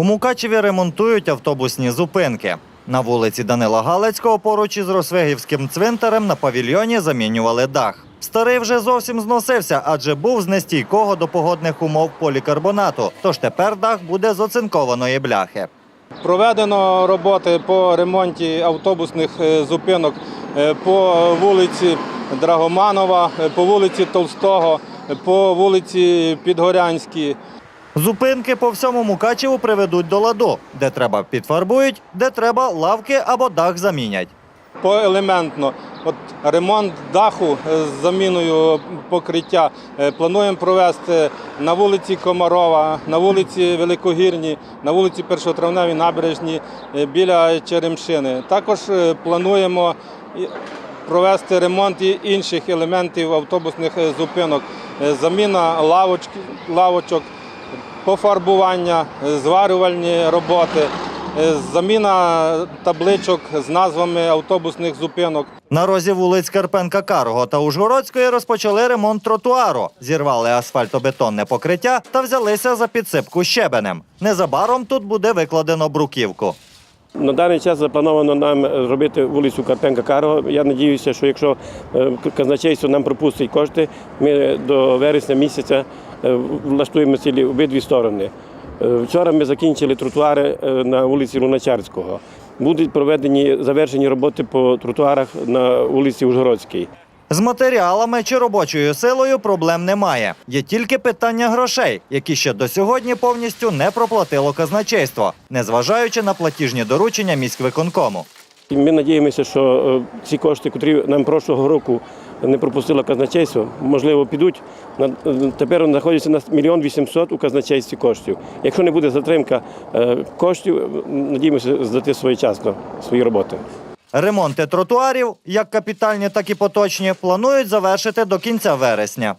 У Мукачеві ремонтують автобусні зупинки. На вулиці Данила Галицького поруч із Росвигівським цвинтарем на павільйоні замінювали дах. Старий вже зовсім зносився, адже був з нестійкого до погодних умов полікарбонату. Тож тепер дах буде з оцинкованої бляхи. Проведено роботи по ремонті автобусних е, зупинок е, по вулиці Драгоманова, е, по вулиці Толстого, по вулиці Підгорянській. Зупинки по всьому Мукачеву приведуть до ладу, де треба підфарбують, де треба лавки або дах замінять. Поелементно. От ремонт даху е, з заміною покриття е, плануємо провести на вулиці Комарова, на вулиці Великогірні, на вулиці Першотравневій набережні е, біля Черемшини. Також плануємо провести ремонт і інших елементів автобусних зупинок, заміна лавочок, пофарбування, зварювальні роботи, е, заміна табличок з назвами автобусних зупинок. На розі вулиць Карпенка Карого та Ужгородської розпочали ремонт тротуару, зірвали асфальтобетонне покриття та взялися за підсипку щебенем. Незабаром тут буде викладено бруківку. На даний час заплановано нам робити вулицю Карпенка Карого. Я сподіваюся, що якщо е, казначейство нам пропустить кошти, ми до вересня місяця влаштуємо цілі обидві сторони. Е, Вчора ми закінчили тротуари е, на вулиці Луначарського. Будуть проведені завершені роботи по тротуарах на вулиці Ужгородській. З матеріалами чи робочою силою проблем немає. Є тільки питання грошей, які ще до сьогодні повністю не проплатило казначейство, незважаючи на платіжні доручення міськвиконкому. І Ми надіємося, що е, ці кошти, котрі нам прошлого року не пропустило казначейство, можливо, підуть. Тепер знаходяться на мільйон вісімсот у казначействі коштів. Якщо не буде затримка е, коштів, надіємося здати своєчасно свої роботи. Ремонти тротуарів, як капітальні, так і поточні, планують завершити до кінця вересня.